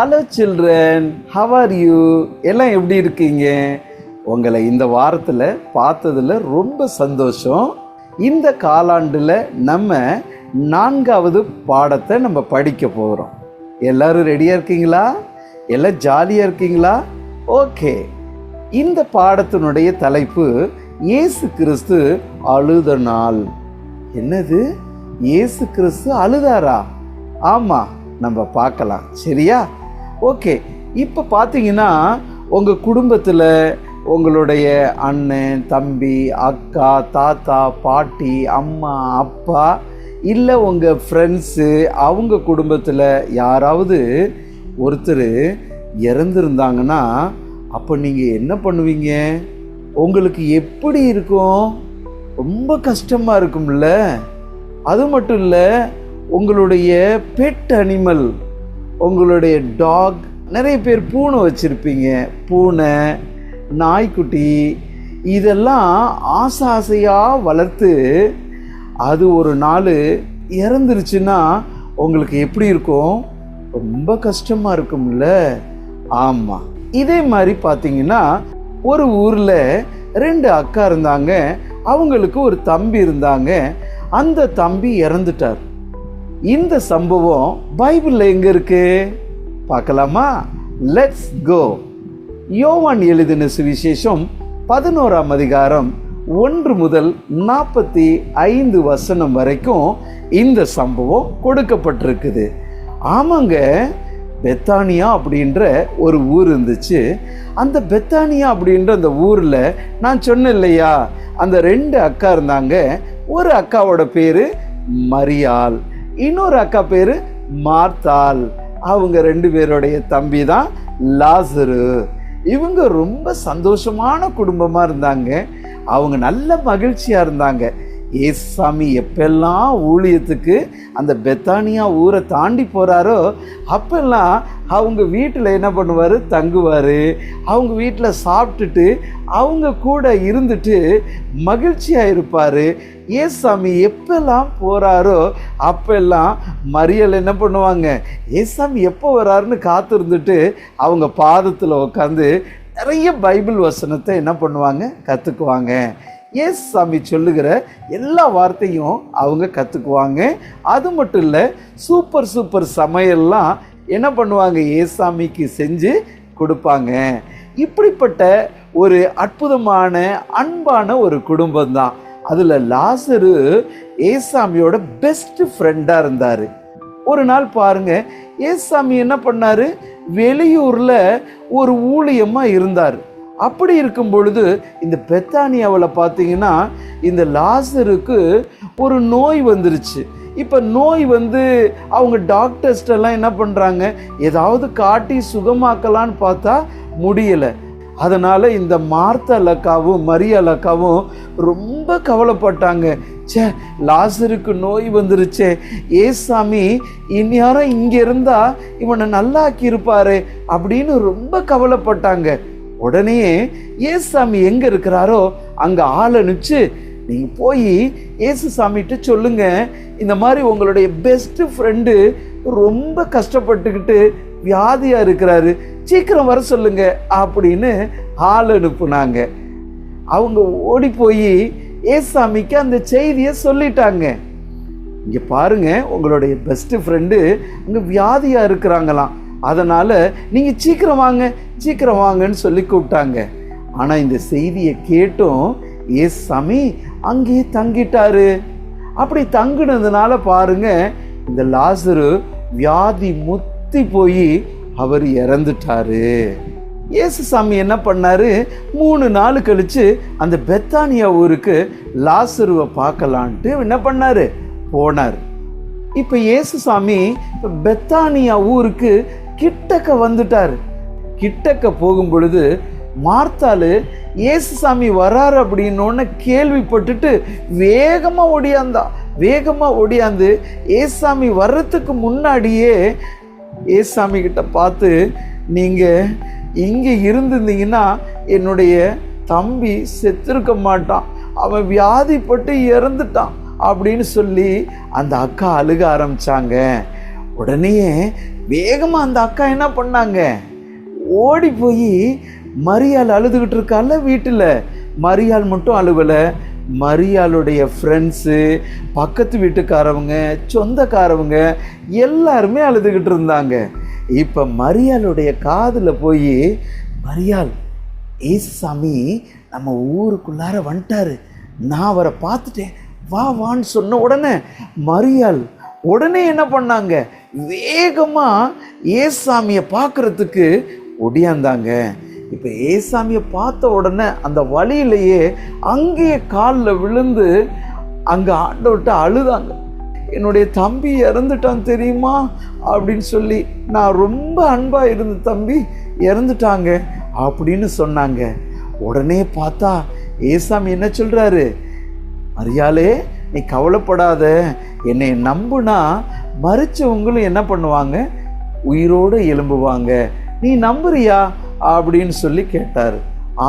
Hello children how are you எல்லாம் எப்படி இருக்கீங்க? உங்களை இந்த வாரத்தில் பார்த்ததில் ரொம்ப சந்தோஷம். இந்த காலாண்டில் நம்ம நான்காவது பாடத்தை நம்ம படிக்க போகிறோம் எல்லோரும் ரெடியாக இருக்கீங்களா? எல்லாம் ஜாலியாக இருக்கீங்களா? ஓகே இந்த பாடத்தினுடைய தலைப்பு இயேசு கிறிஸ்து அழுத நாள். என்னது? இயேசு கிறிஸ்து அழுதாரா? ஆமாம் நம்ம பார்க்கலாம். சரியா? ஓகே. இப்போ பார்த்தீங்கன்னா உங்கள் குடும்பத்தில் உங்களுடைய அண்ணன் தம்பி அக்கா தாத்தா பாட்டி அம்மா அப்பா இல்லை உங்கள் ஃப்ரெண்ட்ஸு அவங்க குடும்பத்தில் யாராவது ஒருத்தர் இறந்துருந்தாங்கன்னா அப்போ நீங்கள் என்ன பண்ணுவீங்க? உங்களுக்கு எப்படி இருக்கும்? ரொம்ப கஷ்டமாக இருக்கும்ல. அது மட்டும் இல்லை உங்களுடைய பெட் அனிமல் உங்களுடைய டாக் நிறைய பேர் பூனை வச்சுருப்பீங்க. பூனை நாய்க்குட்டி இதெல்லாம் ஆசை ஆசையாக வளர்த்து அது ஒரு நாள் இறந்துருச்சுன்னா உங்களுக்கு எப்படி இருக்கும்? ரொம்ப கஷ்டமாக இருக்கும்ல? ஆமாம் இதே மாதிரி பார்த்தீங்கன்னா ஒரு ஊரில் ரெண்டு அக்கா இருந்தாங்க. அவங்களுக்கு ஒரு தம்பி இருந்தாங்க. அந்த தம்பி இறந்துட்டார். இந்த சம்பவம் பைபிளில் எங்கே இருக்கு? பார்க்கலாமா? லெட்ஸ் கோ யோவான் எழுதின சுவிசேஷம் பதினோராம் அதிகாரம் ஒன்று முதல் நாற்பத்தி ஐந்து வசனம் வரைக்கும் இந்த சம்பவம் கொடுக்கப்பட்டிருக்குது. ஆமாங்க பெத்தானியா அப்படின்ற ஒரு ஊர் இருந்துச்சு. அந்த பெத்தானியா அப்படின்ற அந்த ஊரில் நான் சொன்னேன் இல்லையா? அந்த ரெண்டு அக்கா இருந்தாங்க. ஒரு அக்காவோட பேர் மரியாள். இன்னொரு அக்கா பேர் மார்த்தாள் அவங்க ரெண்டு பேருடைய தம்பி தான் லாசரு. இவங்க ரொம்ப சந்தோஷமான குடும்பமாக இருந்தாங்க. அவங்க நல்ல மகிழ்ச்சியாக இருந்தாங்க. ஏசாமி எப்பெல்லாம் ஊழியத்துக்கு அந்த பெத்தானியா ஊரை தாண்டி போகிறாரோ அப்பெல்லாம் அவங்க வீட்டில் என்ன பண்ணுவார்? தங்குவார். அவங்க வீட்டில் சாப்பிட்டுட்டு அவங்க கூட இருந்துட்டு மகிழ்ச்சியாக இருப்பார். ஏசாமி எப்பெல்லாம் போகிறாரோ அப்பெல்லாம் மறியல் என்ன பண்ணுவாங்க? ஏசாமி எப்போ வராருன்னு காத்திருந்துட்டு அவங்க பாதத்தில் உட்காந்து நிறைய பைபிள் வசனத்தை என்ன பண்ணுவாங்க? கற்றுக்குவாங்க ஏசு சாமி சொல்லுகிற எல்லா வார்த்தையும் அவங்க கற்றுக்குவாங்க அது மட்டும் இல்லை சூப்பர் சூப்பர் சமையல்லாம் என்ன பண்ணுவாங்க? ஏசாமிக்கு செஞ்சு கொடுப்பாங்க. இப்படிப்பட்ட ஒரு அற்புதமான அன்பான ஒரு குடும்பம் தான் அதில் லாசரு ஏசாமியோட பெஸ்ட் ஃப்ரெண்டாக இருந்தார். ஒரு நாள் பாருங்க ஏசாமி என்ன பண்ணார்? வெளியூரில் ஒரு ஊழியமாக இருந்தார். அப்படி இருக்கும் பொழுது இந்த பெத்தானியாவில் பார்த்தீங்கன்னா இந்த லாசருக்கு ஒரு நோய் வந்துருச்சு. இப்போ நோய் வந்து அவங்க டாக்டர்ஸ்டெல்லாம் என்ன பண்ணுறாங்க ஏதாவது காட்டி சுகமாக்கலான்னு பார்த்தா முடியலை. அதனால் இந்த மார்த்த அலக்காவும் மரிய அலக்காவும் ரொம்ப கவலைப்பட்டாங்க. ச்சே லாசருக்கு நோய் வந்துருச்சே. ஏசாமி இந்நேரம் இங்கே இருந்தால் இவனை நல்லாக்கி இருப்பாரு அப்படின்னு ரொம்ப கவலைப்பட்டாங்க. உடனே ஏசாமி எங்கே இருக்கிறாரோ அங்கே ஆள் அனுப்பிச்சு நீங்கள் போய் ஏசு சாமிகிட்ட சொல்லுங்க. இந்த மாதிரி உங்களுடைய பெஸ்ட் ஃப்ரெண்டு ரொம்ப கஷ்டப்பட்டுக்கிட்டு வியாதியாக இருக்கிறாரு. சீக்கிரம் வர சொல்லுங்க அப்படின்னு ஆள் அனுப்புனாங்க. அவங்க ஓடி போய் ஏசாமிக்கு அந்த செய்தியை சொல்லிட்டாங்க. இங்கே பாருங்க உங்களுடைய பெஸ்ட் ஃப்ரெண்டு அங்கே வியாதியாக இருக்கிறாங்களாம். அதனால் நீங்கள் சீக்கிரம் வாங்க சீக்கிரம் வாங்கன்னு சொல்லி கூப்பிட்டாங்க. ஆனால் இந்த செய்தியை கேட்டும் சாமி அங்கேயே தங்கிட்டாரு. அப்படி தங்கினதுனால பாருங்க இந்த லாசரு வியாதி முத்தி போய் அவர் இறந்துட்டாரு. இயேசு சாமி என்ன பண்ணாரு? மூணு நாள் கழித்து அந்த பெத்தானியா ஊருக்கு லாசருவை பார்க்கலான்ட்டு என்ன பண்ணார்? போனார். இப்போ இயேசு சாமி பெத்தானியா ஊருக்கு கிட்டக்க வந்துட்டார். கிட்டக்க போகும் பொழுது மார்த்தாலு இயேசு சாமி வராரு அப்படின்னோன்னு கேள்விப்பட்டுட்டு வேகமாக ஓடியாந்தா வேகமாக ஓடியாந்து ஏசாமி வர்றதுக்கு முன்னாடியே ஏசாமி கிட்ட பார்த்து நீங்கள் இங்கே இருந்திருந்தீங்கன்னா என்னுடைய தம்பி செத்திருக்க மாட்டான். அவன் வியாதிப்பட்டு இறந்துட்டான். அப்படின்னு சொல்லி அந்த அக்கா அழுக ஆரம்பிச்சாங்க. உடனே வேகமாக அந்த அக்கா என்ன பண்ணாங்க? ஓடி போய் மரியாள் அழுதுகிட்டு இருக்கால வீட்டில். மரியாள் மட்டும் அழுவலை. மரியாளுடைய ஃப்ரெண்ட்ஸு பக்கத்து வீட்டுக்காரவங்க சொந்தக்காரவங்க எல்லாருமே அழுதுகிட்டு இருந்தாங்க. இப்போ மரியாளுடைய காதில் போய் மரியாள் ஏசுசாமி நம்ம ஊருக்குள்ளார வந்துட்டாரு. நான் அவரை பார்த்துட்டேன். வா வான்னு சொன்ன உடனே மரியாள் உடனே என்ன பண்ணாங்க? வேகமாக ஏசாமியை பார்க்குறதுக்கு ஒடியாந்தாங்க. இப்போ ஏசாமியை பார்த்த உடனே அந்த வழியிலேயே அங்கேயே காலில் விழுந்து அங்கே ஆண்டவர்கிட்ட அழுதாங்க. என்னுடைய தம்பி இறந்துட்டான் தெரியுமா? அப்படின்னு சொல்லி நான் ரொம்ப அன்பாக இருந்த தம்பி இறந்துட்டாங்க. அப்படின்னு சொன்னாங்க. உடனே பார்த்தா ஏசாமி என்ன சொல்கிறாரு மரியாளே நீ கவலைப்படாத. என்னை நம்புனா மறிச்சவங்களும் என்ன பண்ணுவாங்க? உயிரோடு எலும்புவாங்க நீ நம்புறியா? அப்படின்னு சொல்லி கேட்டார்.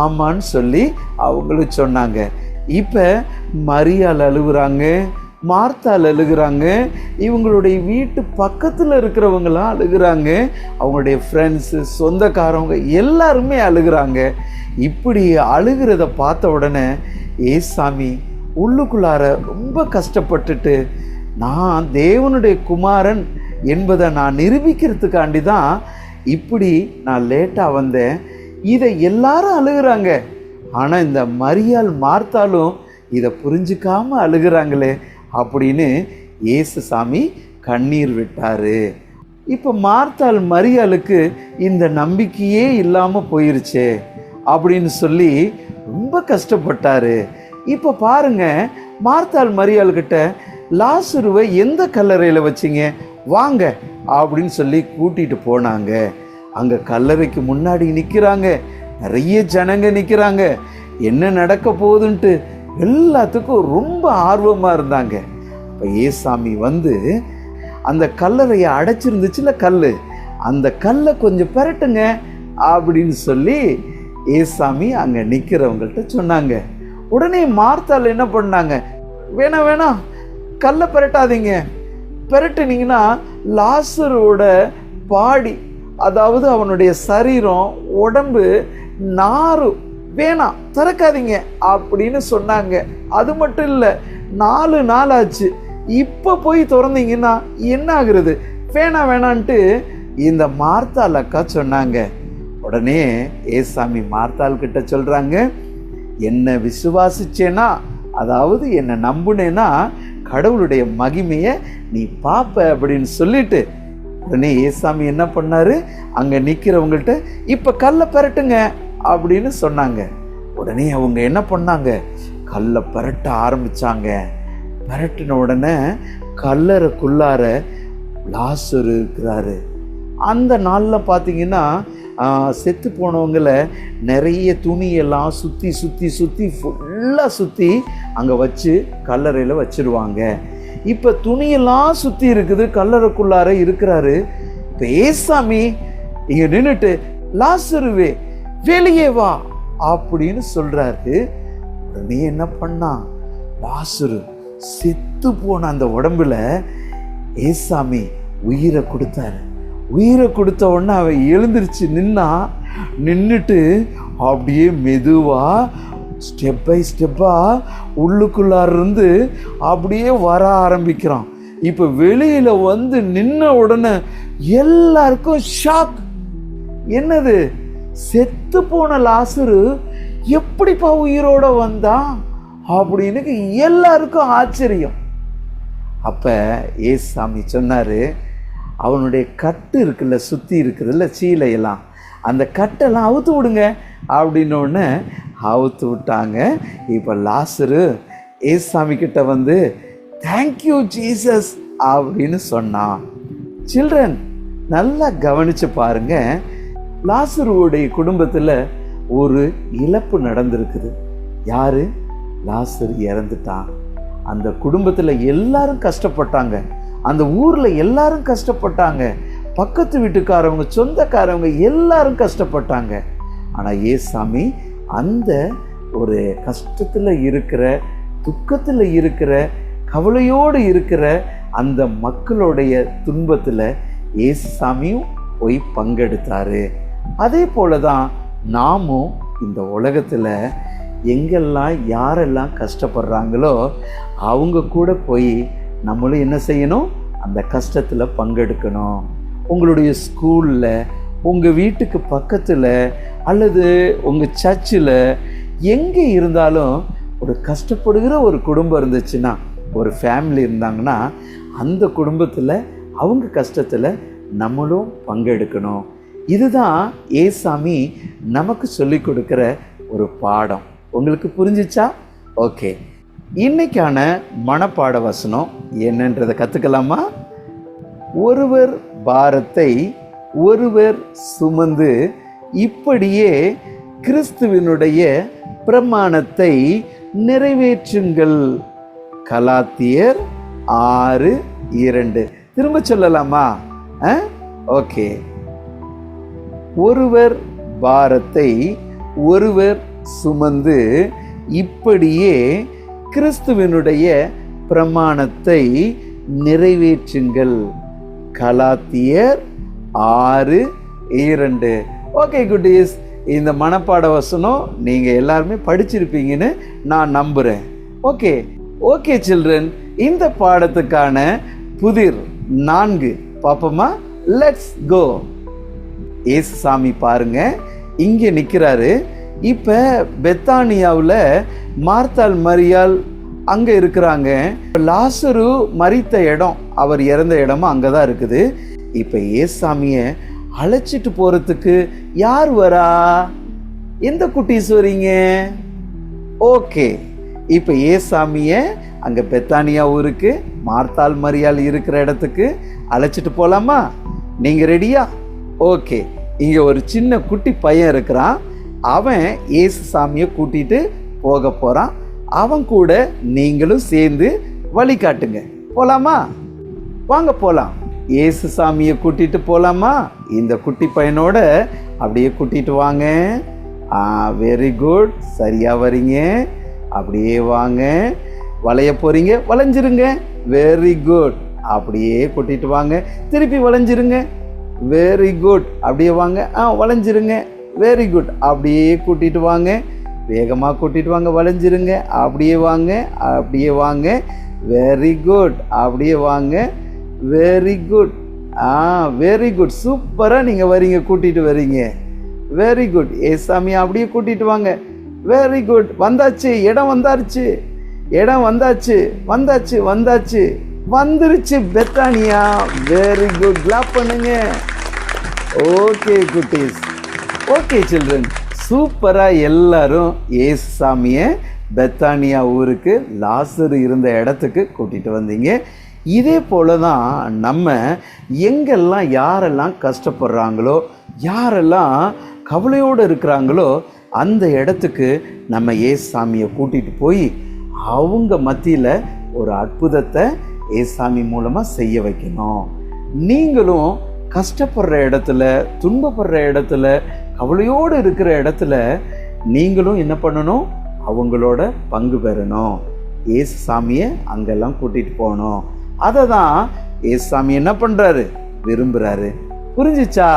ஆமான்னு சொல்லி அவங்களும் சொன்னாங்க. இப்போ மரியால் அழுகுறாங்க மார்த்தால் அழுகுறாங்க இவங்களுடைய வீட்டு பக்கத்தில் இருக்கிறவங்களாம் அழுகிறாங்க அவங்களுடைய ஃப்ரெண்ட்ஸு சொந்தக்காரவங்க எல்லாருமே அழுகுறாங்க. இப்படி அழுகிறத பார்த்த உடனே ஏசாமி உள்ளுக்குள்ளார ரொம்ப கஷ்டப்பட்டுட்டு நான் தேவனுடைய குமாரன் என்பதை நான் நிரூபிக்கிறதுக்காண்டி தான் இப்படி நான் லேட்டாக வந்தேன். இதை எல்லாரும் அழுகுறாங்க. ஆனால் இந்த மரியாள் மார்த்தாலும் இதை புரிஞ்சுக்காமல் அழுகிறாங்களே அப்படின்னு இயேசு சாமி கண்ணீர் விட்டார். இப்போ மார்த்தாள் மரியாளுக்கு இந்த நம்பிக்கையே இல்லாமல் போயிருச்சே அப்படின்னு சொல்லி ரொம்ப கஷ்டப்பட்டார். இப்போ பாருங்க மார்த்தாள் மரியாள்கிட்ட லாசுருவை எந்த கல்லறையில் வச்சிங்க? வாங்க அப்படின்னு சொல்லி கூட்டிட்டு போனாங்க. அங்கே கல்லறைக்கு முன்னாடி நிற்கிறாங்க நிறைய ஜனங்க நிற்கிறாங்க என்ன நடக்க போகுதுன்ட்டு எல்லாத்துக்கும் ரொம்ப ஆர்வமாக இருந்தாங்க. இப்போ ஏசாமி வந்து அந்த கல்லறையை அடைச்சிருந்துச்சுல கல் அந்த கல்லை கொஞ்சம் பெரட்டுங்க அப்படின்னு சொல்லி ஏசாமி அங்கே நிற்கிறவங்கள்ட்ட சொன்னாங்க. உடனே மார்த்தால் என்ன பண்ணாங்க? வேணாம் வேணாம் கல்லை பெரட்டாதீங்க. பெரட்டுனீங்கன்னா லாசரோட பாடி அதாவது அவனுடைய சரீரம் உடம்பு நாறு வேணாம் திறக்காதீங்க அப்படின்னு சொன்னாங்க. அது மட்டும் இல்லை நாலு நாள் ஆச்சு இப்போ போய் திறந்தீங்கன்னா என்ன ஆகுறது? வேணாம் வேணான்ட்டு இந்த மார்த்தால் அக்கா சொன்னாங்க. உடனே ஏசாமி மார்த்தால் கிட்ட சொல்கிறாங்க என்னை விசுவாசிச்சேனா? அதாவது என்னை நம்புனேன்னா கடவுளுடைய மகிமையை நீ பார்ப்ப அப்படின்னு சொல்லிட்டு உடனே ஏசாமி என்ன பண்ணார்? அங்கே நிற்கிறவங்கள்ட்ட இப்போ கல்லை பரட்டுங்க அப்படின்னு சொன்னாங்க. உடனே அவங்க என்ன பண்ணாங்க? கல்லை பரட்ட ஆரம்பிச்சாங்க. பரட்டின உடனே கல்லறைக்குள்ளார லாசர் இருக்கிறாரு. அந்த நாளில் பார்த்தீங்கன்னா செத்து போனவங்களை நிறைய துணியெல்லாம் சுற்றி சுற்றி சுற்றி ஃபுல்லாக சுற்றி அங்கே வச்சு கல்லறையில் வச்சுருவாங்க. இப்போ துணியெல்லாம் சுற்றி இருக்குது கல்லறைக்குள்ளார இருக்கிறாரு. இப்போ இங்கே நின்றுட்டு லாசருவே வெளியே வா அப்படின்னு சொல்கிறாரு உடனே என்ன பண்ணான் லாசுரு செத்து போன அந்த உடம்புல ஏசாமி உயிரை கொடுத்தாரு. உயிரை கொடுத்த உடனே அவன் எழுந்திருச்சு நின்னா நின்றுட்டு அப்படியே மெதுவாக ஸ்டெப் பை ஸ்டெப்பாக உள்ளுக்குள்ளாரிருந்து அப்படியே வர ஆரம்பிக்கிறான். இப்போ வெளியில் வந்து நின்ன உடனே எல்லாருக்கும் ஷாக் என்னது? செத்து போன லாசரு எப்படிப்பா உயிரோட வந்தான் அப்படின்னு எல்லாருக்கும் ஆச்சரியம். அப்போ ஏசாமி சொன்னார் அவனுடைய கட்டு இருக்குல்ல சுற்றி இருக்குதுல்ல சீலையெல்லாம். அந்த கட்டெல்லாம் அவுத்து விடுங்க அப்படின்னோடனே அவுத்து விட்டாங்க. இப்போ லாசரு ஏசாமி கிட்ட வந்து தேங்க்யூ ஜீசஸ் அப்படின்னு சொன்னான் சில்ட்ரன் நல்லா கவனித்து பாருங்க. லாசருவோடைய குடும்பத்தில் ஒரு இழப்பு நடந்திருக்குது. யாரு? லாசர் இறந்துட்டான். அந்த குடும்பத்தில் எல்லாரும் கஷ்டப்பட்டாங்க. அந்த ஊரில் எல்லாரும் கஷ்டப்பட்டாங்க. பக்கத்து வீட்டுக்காரவங்க சொந்தக்காரவங்க எல்லாரும் கஷ்டப்பட்டாங்க. ஆனால் ஏசாமி அந்த ஒரு கஷ்டத்தில் இருக்கிற துக்கத்தில் இருக்கிற கவலையோடு இருக்கிற அந்த மக்களுடைய துன்பத்தில் ஏசாமியும் போய் பங்கெடுத்தாரு. அதே போல தான் நாமும் இந்த உலகத்தில் எங்கெல்லாம் யாரெல்லாம் கஷ்டப்படுறாங்களோ அவங்க கூட போய் நம்மளும் என்ன செய்யணும்? அந்த கஷ்டத்தில் பங்கெடுக்கணும். உங்களுடைய ஸ்கூலில் உங்கள் வீட்டுக்கு பக்கத்தில் அல்லது உங்கள் சர்ச்சில் எங்கே இருந்தாலும் ஒரு கஷ்டப்படுகிற ஒரு குடும்பம் இருந்துச்சுன்னா ஒரு ஃபேமிலி இருந்தாங்கன்னா அந்த குடும்பத்தில் அவங்க கஷ்டத்தில் நம்மளும் பங்கெடுக்கணும். இதுதான் ஏசாமி நமக்கு சொல்லிக் கொடுக்குற ஒரு பாடம். உங்களுக்கு புரிஞ்சிச்சா? ஓகே. இன்னைக்கான மனப்பாட வசனம் என்னன்றதை கற்றுக்கலாமா ஒருவர் பாரத்தை ஒருவர் சுமந்து இப்படியே கிறிஸ்துவினுடைய பிரமாணத்தை நிறைவேற்றுங்கள். கலாத்தியர் ஆறு இரண்டு. திரும்ப சொல்லலாமா? ஓகே. ஒருவர் பாரத்தை ஒருவர் சுமந்து இப்படியே கிறிஸ்துவினுடைய பிரமாணத்தை நிறைவேற்றுங்கள். கலாத்தியர் ஆறு இரண்டு. ஓகே குட்டீஸ் இந்த மனப்பாட வசனம் நீங்கள் எல்லாருமே படிச்சிருப்பீங்கன்னு நான் நம்புகிறேன் ஓகே ஓகே சில்ட்ரன் இந்த பாடத்துக்கான புதிர் நான்கு. பார்ப்போமா லெட்ஸ் கோ ஏசு சாமி பாருங்க. இங்கே நிற்கிறாரு இப்போ பெத்தானியாவில் மார்த்தால் மரியால் அங்கே இருக்கிறாங்க. லாசரு மறித்த இடம் அவர் இறந்த இடமும் அங்கே தான் இருக்குது. இப்போ ஏசாமியை அழைச்சிட்டு போகிறதுக்கு யார் வரா? எந்த குட்டீஸ் வரீங்க? ஓகே. இப்போ ஏசாமியை அங்கே பெத்தானியா ஊருக்கு மார்த்தாள் மரியால் இருக்கிற இடத்துக்கு அழைச்சிட்டு போகலாமா நீங்கள் ரெடியா ஓகே. இங்கே ஒரு சின்ன குட்டி பையன் இருக்கிறான். அவன் ஏசு சாமியை கூட்டிட்டு போக போகிறான் அவன் கூட நீங்களும் சேர்ந்து வழி காட்டுங்க. வாங்க போகலாம் ஏசு சாமியை கூட்டிட்டு போகலாமா இந்த குட்டி பையனோட அப்படியே கூட்டிட்டு வாங்க. ஆ வெரி குட் சரியாக வரீங்க. அப்படியே வாங்க. வளைய போகிறீங்க வளைஞ்சிருங்க. வெரி குட் அப்படியே கூட்டிட்டு வாங்க. திருப்பி வளைஞ்சிருங்க. வெரி குட் அப்படியே வாங்க. ஆ வளைஞ்சிருங்க. வெரி குட் அப்படியே கூட்டிகிட்டு வாங்க. வேகமாக கூட்டிகிட்டு வாங்க வளைஞ்சிருங்க. அப்படியே வாங்க அப்படியே வாங்க. வெரி குட் அப்படியே வாங்க. வெரி குட் ஆ வெரி குட் சூப்பராக நீங்கள் வரீங்க கூட்டிகிட்டு வரீங்க. வெரி குட் ஏசாமி அப்படியே கூட்டிகிட்டு வாங்க. வெரி குட் வந்தாச்சு. இடம் வந்தாருச்சு இடம் வந்தாச்சு. வந்தாச்சு வந்தாச்சு. வந்துருச்சு பெத்தானியா. வெரி குட் கிளாப் பண்ணுங்க. ஓகே குட்டீஸ். ஓகே சில்ட்ரன் சூப்பராக எல்லாரும் ஏசு சாமியை பெத்தானியா ஊருக்கு லாசர் இருந்த இடத்துக்கு கூட்டிகிட்டு வந்தீங்க. இதே போல தான் நம்ம எங்கெல்லாம் யாரெல்லாம் கஷ்டப்படுறாங்களோ யாரெல்லாம் கவலையோடு இருக்கிறாங்களோ அந்த இடத்துக்கு நம்ம ஏசு சாமியை கூட்டிகிட்டு போய் அவங்க மத்தியில் ஒரு அற்புதத்தை ஏசாமி மூலமாக செய்ய வைக்கணும். நீங்களும் கஷ்டப்படுற இடத்துல துன்பப்படுற இடத்துல கவலையோடு இருக்கிற இடத்துல நீங்களும் என்ன பண்ணணும்? அவங்களோட பங்கு பெறணும். ஏசு சாமியை அங்கெல்லாம் கூட்டிகிட்டு போகணும். அதை தான் ஏசு சாமி என்ன பண்ணுறாரு விரும்புகிறாரு புரிஞ்சிச்சா?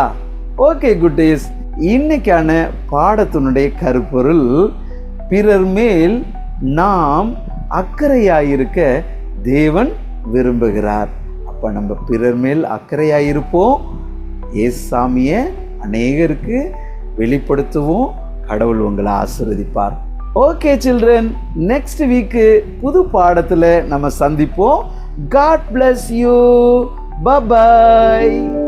ஓகே குட்டீஸ். இன்னைக்கான பாடத்தினுடைய கருப்பொருள் பிறர் மேல் நாம் அக்கறையாயிருக்க தேவன் விரும்புகிறார். அப்போ நம்ம பிறர் மேல் அக்கறையாயிருப்போம். ஏசாமியை அநேகருக்கு வெளிப்படுத்துவோம். கடவுள் உங்களை ஆசிர்வதிப்பார். ஓகே சில்ட்ரன் நெக்ஸ்ட் வீக்கு புது பாடத்தில் நம்ம சந்திப்போம். God bless you bye bye